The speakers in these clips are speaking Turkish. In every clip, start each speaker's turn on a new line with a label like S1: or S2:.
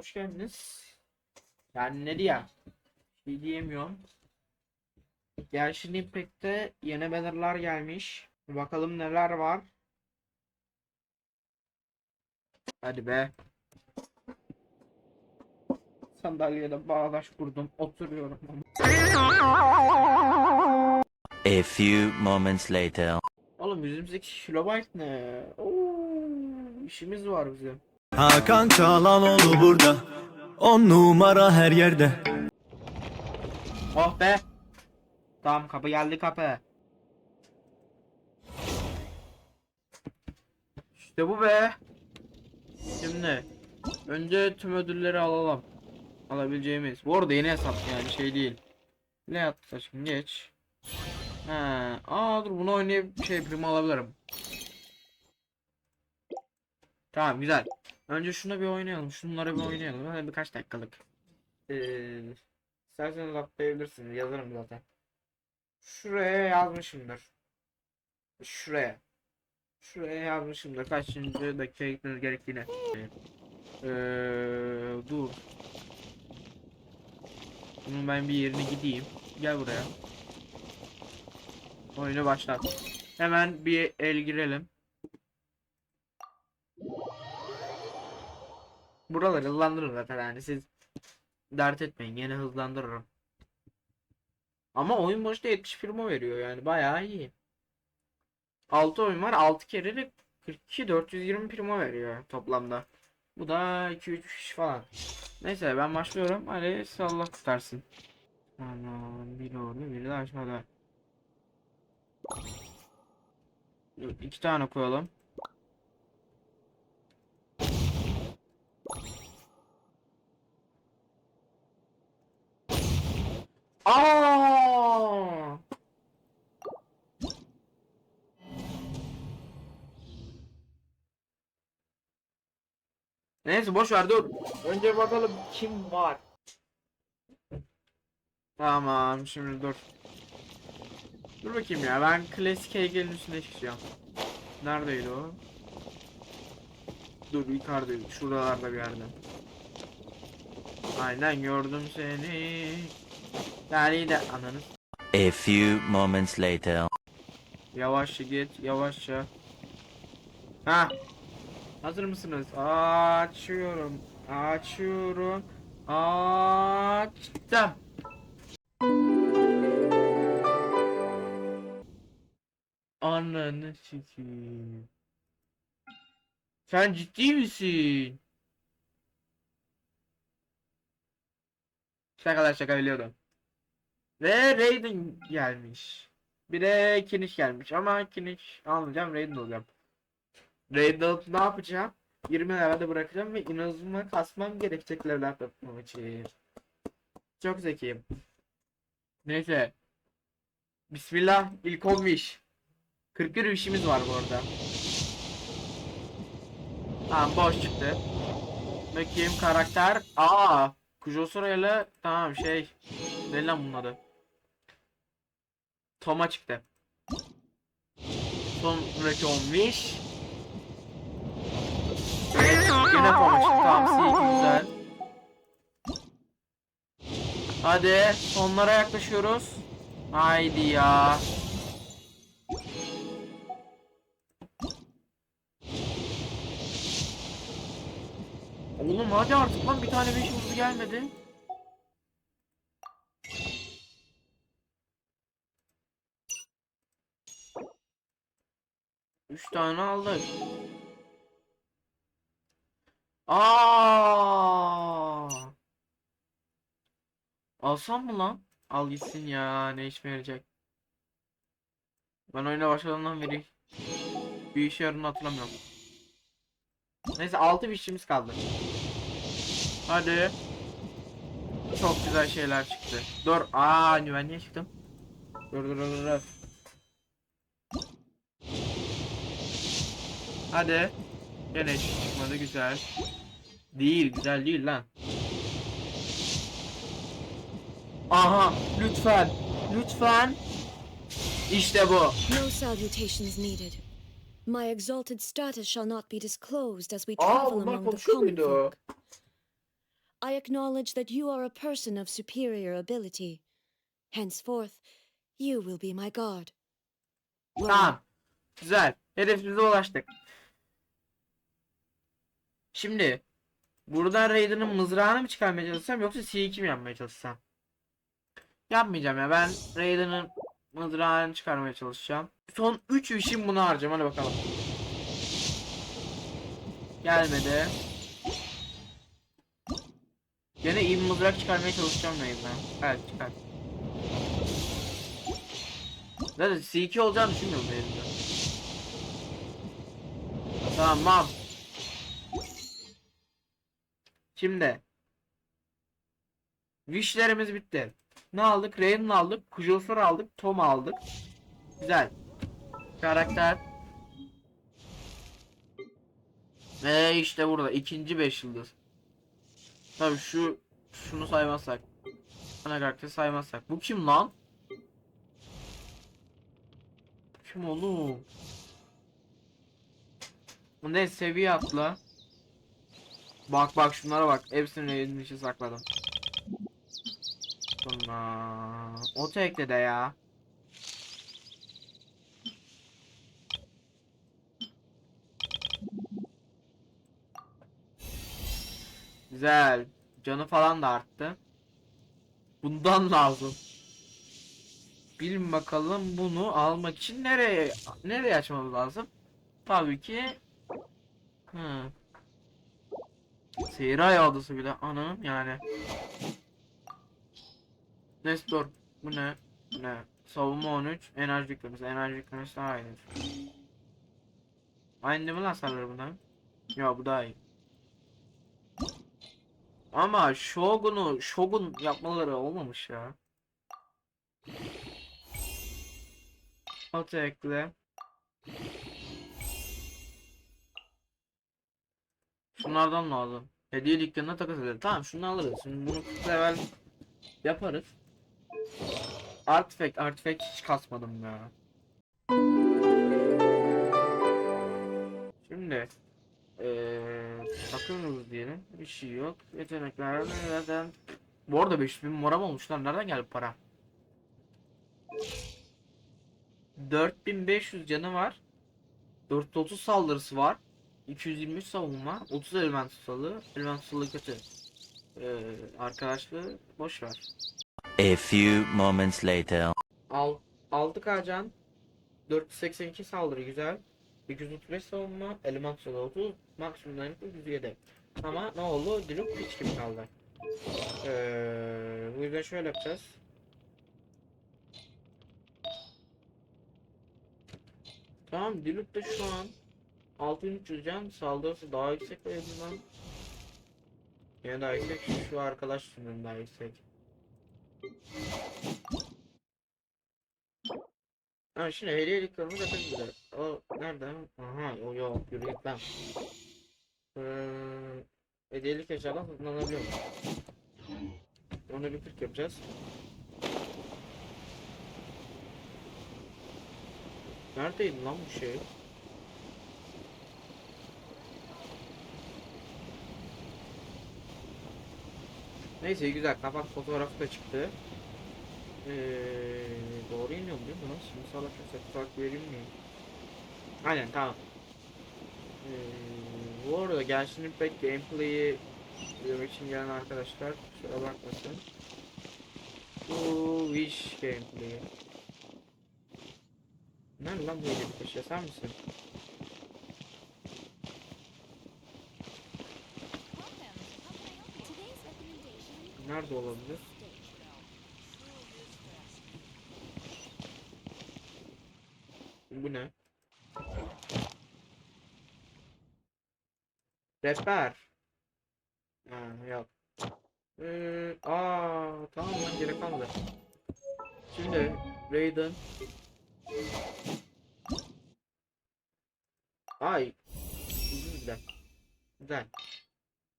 S1: hoş geldiniz. Yani ne diyeyim? Şey diyemiyorum. Gelshin Impact'te yeni bannerlar gelmiş. Bakalım neler var. Hadi be. Sandalyede bağdaş kurdum. Oturuyorum.
S2: A few moments later.
S1: Oğlum 128 kilobayt ne? Oo, işimiz var bizim.
S3: Hakan Çalhanoğlu burada On numara her yerde
S1: Oh be. Tamam kapı geldi kapı. İşte bu be. Şimdi önce tüm ödülleri alalım. Alabileceğimiz. Bu arada yeni hesap yani şey değil. Ne yaptık aşkım geç. He. Aa dur bunu oynayıp şey primi alabilirim. Tamam güzel. Önce şuna bir oynayalım. Şunları bir oynayalım. Hadi birkaç dakikalık. Ee, isterseniz atlayabilirsiniz. Yazarım zaten. Şuraya yazmışımdır. Şuraya. Şuraya yazmışımdır. Kaçıncı dakikaya gitmeniz gerektiğini. Ee, dur. Bunun ben bir yerine gideyim. Gel buraya. Oyunu başlat. Hemen bir el girelim. Buraları hızlandırın zaten yani siz dert etmeyin yine hızlandırırım. Ama oyun başta 70 firma veriyor yani bayağı iyi. 6 oyun var 6 kere de 42 420 primo veriyor toplamda. Bu da 2 3 kişi falan. Neyse ben başlıyorum. Hadi Allah tutarsın. Aman biri orada biri de aşağıda. Dur, iki tane koyalım. Aa! Neyse boş ver dur. Önce bakalım kim var. Tamam şimdi dur. Dur bakayım ya ben klasik heykelin üstünde çıkacağım. Neredeydi o? Dur yukarıdaydı şuralarda bir yerde. Aynen gördüm seni. Yani de ananı
S2: A few moments later.
S1: Yavaşça git, yavaşça. Ha. Hazır mısınız? Açıyorum. Açıyorum. Açtım. Ananı sikeyim. Sen ciddi misin? Şakalar şaka biliyordum. Ve Raiden gelmiş. Bir de Kinish gelmiş ama Kinish almayacağım Raiden olacağım. Raiden alıp ne yapacağım? 20 levelde bırakacağım ve inanılmaz kasmam gerekecek level atlatmam için. Çok zekiyim. Neyse. Bismillah ilk 10 wish. 41 wish'imiz var bu arada. Tamam boş çıktı. Bakayım karakter. Aa, Kujosura ile tamam şey. Ne lan bunun adı? Toma çıktı. Sonraki 10 wish. Evet, yine Toma çıktı. Tamam, C2 güzel. Hadi, sonlara yaklaşıyoruz. Haydi ya. Oğlum hadi artık lan bir tane beş yıldızı gelmedi. Üç tane aldık. Aa! Alsam mı lan? Al gitsin ya ne işime yarayacak. Ben oyuna başladığımdan beri bir işe hatırlamıyorum. Neyse 6 işimiz kaldı. Hadi. Çok güzel şeyler çıktı. Dur. Aa niye çıktım? Dur dur dur dur. Hadi. Gene hiç çıkmadı güzel. Değil güzel değil lan. Aha lütfen. Lütfen. İşte bu.
S4: No salutations needed. My exalted status shall not be disclosed as we
S1: Aa
S4: travel
S1: bunlar
S4: among the
S1: konuşuyor
S4: common
S1: muydu?
S4: folk. I acknowledge that you are a person of superior ability. Henceforth, you will be my. Well,
S1: Tamam. Güzel. Hedefimize ulaştık. Şimdi buradan Raiden'ın mızrağını mı çıkarmaya çalışsam yoksa C2 mi yapmaya çalışsam? Yapmayacağım ya. Ben Raiden'ın mızrağını çıkarmaya çalışacağım. Son 3 işim bunu harcam. Hadi bakalım. Gelmedi. Gene iyi bir mızrak çıkarmaya çalışacağım Raiden'dan. Evet çıkar. Zaten C2 olacağını düşünmüyorum Raiden'dan. Tamam. Şimdi. Wish'lerimiz bitti. Ne aldık? Raiden aldık. Kujosur aldık. Tom aldık. Güzel. Karakter. Ve işte burada ikinci 5 yıldız. Tabii şu şunu saymazsak. Ana karakteri saymazsak. Bu kim lan? Kim oğlum? Bu ne seviye atla. Bak bak şunlara bak. Hepsini elinin içine sakladım. Sonra oto ekle de ya. Güzel. Canı falan da arttı. Bundan lazım. Bilin bakalım bunu almak için nereye nereye açmamız lazım? Tabii ki Hı. Seyir adası bile anam yani. Nestor bu ne? Bu ne? Savunma 13, enerji yüklemesi, enerji yüklemesi daha iyi. Aynı değil mi lan hasarları bunlar? Ya bu daha iyi. Ama Shogun'u Shogun yapmaları olmamış ya. Auto Şunlardan lazım. Hediye dükkanına takas edelim. Tamam şunu alırız. Şimdi bunu 40 level yaparız. Artifact, artifact hiç kasmadım ya. Şimdi eee takıyoruz diyelim. Bir şey yok. Yetenekler zaten bu arada 500 bin moram olmuşlar. Nereden geldi para? 4500 canı var. 430 saldırısı var. 223 savunma, 30 element tutalı, element tutalı kötü. Ee, arkadaşlığı boş ver.
S2: A few moments later.
S1: Al, 6K can, 482 saldırı güzel. 235 savunma, element tutalı 30, maksimum dayanıklı 107. Ama ne oldu? Diluk hiç gibi kaldı. Ee, bu yüzden şöyle yapacağız. Tamam Diluk da şu an 6300 can saldırısı daha yüksek ve bundan Yine daha yüksek şu arkadaş sınırım daha yüksek. Ha şimdi hediyelik kırmızı zaten güzel. O nerede? Aha o yok yürü git lan. Ee, hediyelik eşyadan satın alabiliyorum. Onu bir 40 yapacağız. Neredeydi lan bu şey? Neyse güzel kapak fotoğrafı da çıktı. Ee, doğru iniyorum değil mi? Şimdi salak salak mi? Aynen tamam. Ee, bu arada Genshin Impact gameplay'i izlemek için gelen arkadaşlar kusura bakmasın. Bu Wish gameplay'i. Nerede lan bu herif taşı sen Nerede olabilir? Bu ne? Rehber. Ha yok. Ee, aa tamam lan gerek kalmadı. Şimdi Raiden. Ay. Güzel. Güzel.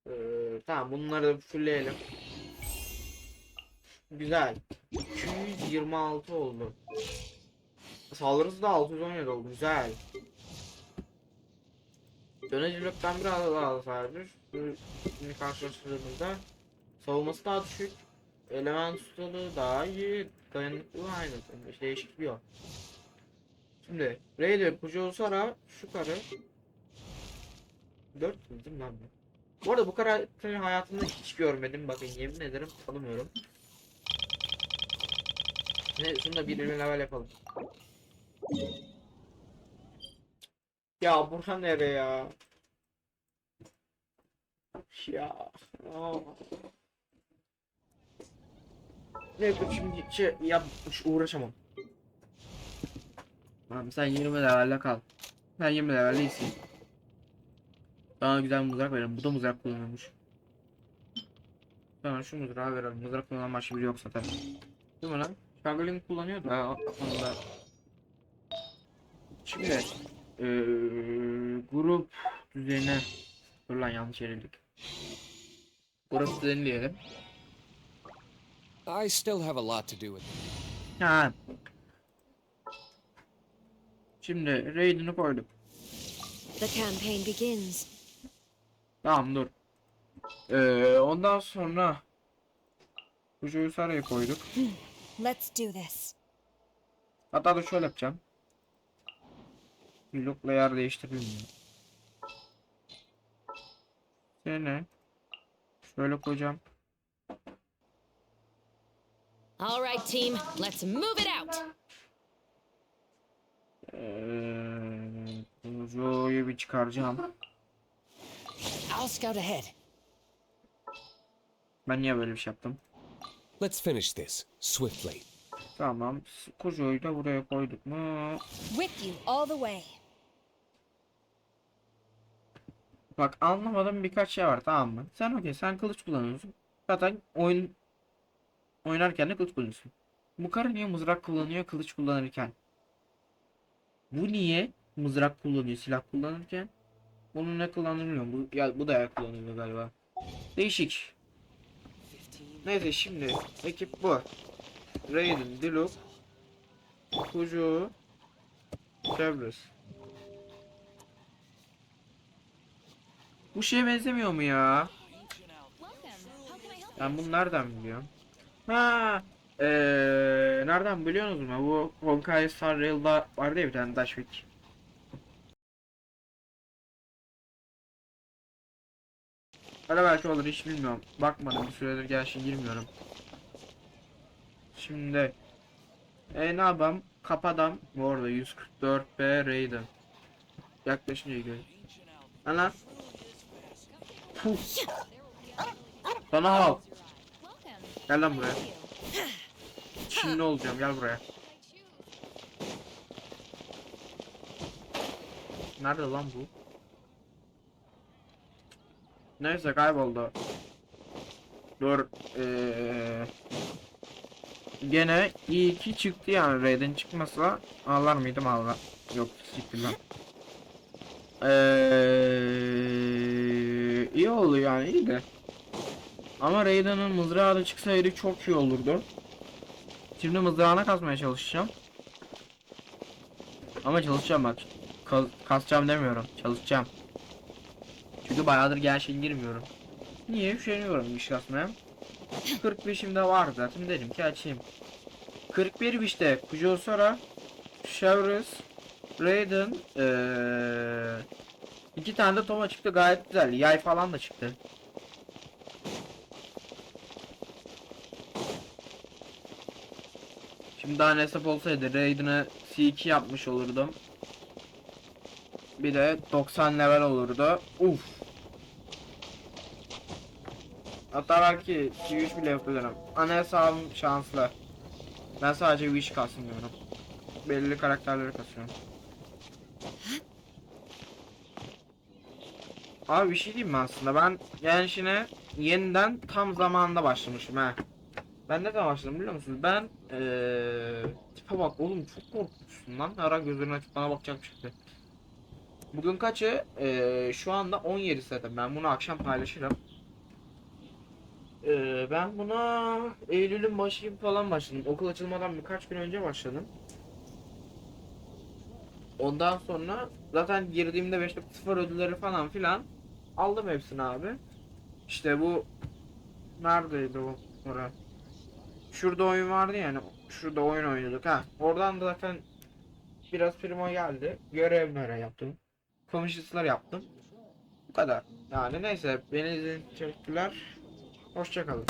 S1: Ee, tamam bunları da fullleyelim. Güzel. 226 oldu. Saldırısı da 617 oldu. Güzel. Döneci bloktan biraz daha hasardır. Şimdi karşılaştırdığımızda Savunması daha düşük. Element ustalığı daha iyi. Dayanıklı aynı. İşte değişik bir yol. Şimdi Raider Pujo Sara şu karı 4 yıl değil mi lan bu? Bu arada bu karakteri hayatımda hiç görmedim. Bakın yemin ederim tanımıyorum. Ne şunu da bir level yapalım. Ya Burhan nereye ya? Ya. aa. Ne şimdi şey yap uğraşamam. Tamam sen 20 levelle kal. Sen 20 levelle iyisin. Bana güzel mızrak verelim. Bu da mızrak kullanıyormuş. Tamam şu mızrağı verelim. Mızrak kullanan başka biri yok zaten. Değil mi lan? Şargolin kullanıyor da. Şimdi eee grup düzenine Dur lan yanlış yerildik. Grup düzeni diyelim.
S5: I still have a lot to do with it.
S1: Ha. Şimdi raid'ini koyduk.
S4: The campaign begins.
S1: Tamam dur. Ee, ondan sonra Kujo'yu saraya koyduk.
S4: Let's do this.
S1: Hatta da şöyle yapacağım. Blokla yer değiştireyim mi? Seni şöyle koyacağım.
S6: All right, team, let's move it out.
S1: Ee, Kujo'yu bir çıkaracağım.
S5: I'll scout ahead.
S1: Ben niye böyle bir şey yaptım?
S5: Let's finish this swiftly.
S1: Tamam. Kujo'yu da buraya koyduk mu?
S4: With you all the way.
S1: Bak anlamadığım birkaç şey var tamam mı? Sen okey sen kılıç kullanıyorsun. Zaten oyun oynarken de kılıç kullanıyorsun. Bu karı niye mızrak kullanıyor kılıç kullanırken? Bu niye mızrak kullanıyor silah kullanırken? Bunun ne kullandığını bilmiyorum. Bu, ya, bu da yer kullanıyor galiba. Değişik. Neyse şimdi ekip bu. Raiden, Diluc, Kuju, Cerberus. Bu şeye benzemiyor mu ya? Ben bunu nereden biliyorum? Ha, eee nereden biliyorsunuz mu? Bu Honkai Star Rail'da vardı ya bir tane Dashwick. Öyle belki olur hiç bilmiyorum. Bakmadım bir süredir gerçi girmiyorum. Şimdi e ne yapalım? Kapadam bu arada 144B Raiden. Yaklaşınca gidiyor. Ana. Puh. Sana hal. Gel lan buraya. Şimdi olacağım gel buraya. Nerede lan bu? Neyse kayboldu. Dur. Ee, gene iyi ki çıktı yani Raiden çıkmasa ağlar mıydım ağlar. Yok siktir lan. Eee iyi oldu yani iyi de. Ama Raiden'ın mızrağı da çıksaydı çok iyi olurdu. Şimdi mızrağına kazmaya çalışacağım. Ama çalışacağım bak. Kaz kasacağım demiyorum. Çalışacağım. Çünkü bayağıdır gerçeğe girmiyorum. Niye? Üşeniyorum iş kasmaya. 45'imde var zaten dedim ki açayım. 41 işte. Kujosora, Chevrus, Raiden, eee iki tane de Toma çıktı gayet güzel. Yay falan da çıktı. Şimdi daha hesap olsaydı Raiden'ı C2 yapmış olurdum. Bir de 90 level olurdu. Uf. Hatta belki C3 bile yapabilirim. Ana hesabım şanslı. Ben sadece Wish kasmıyorum. Belirli karakterleri kasıyorum. Abi bir şey diyeyim mi aslında ben Genshin'e yeniden tam zamanında başlamışım ha. Ben ne zaman başladım biliyor musunuz? Ben eee tipe bak oğlum çok korkmuşsun lan. Her an gözlerini açıp bana bakacak çıktı. Bugün kaçı? Eee şu anda 17 zaten. Ben bunu akşam paylaşırım. Eee ben buna Eylül'ün başı gibi falan başladım. Okul açılmadan birkaç gün önce başladım. Ondan sonra zaten girdiğimde 5.0 ödülleri falan filan aldım hepsini abi. İşte bu Neredeydi o oraya? Şurada oyun vardı yani. Şurada oyun oynuyorduk ha. Oradan da zaten biraz primo geldi. Görev görev yaptım. Konuşmalar yaptım. Bu kadar. Yani neyse beni izlediğiniz için teşekkürler. Hoşçakalın.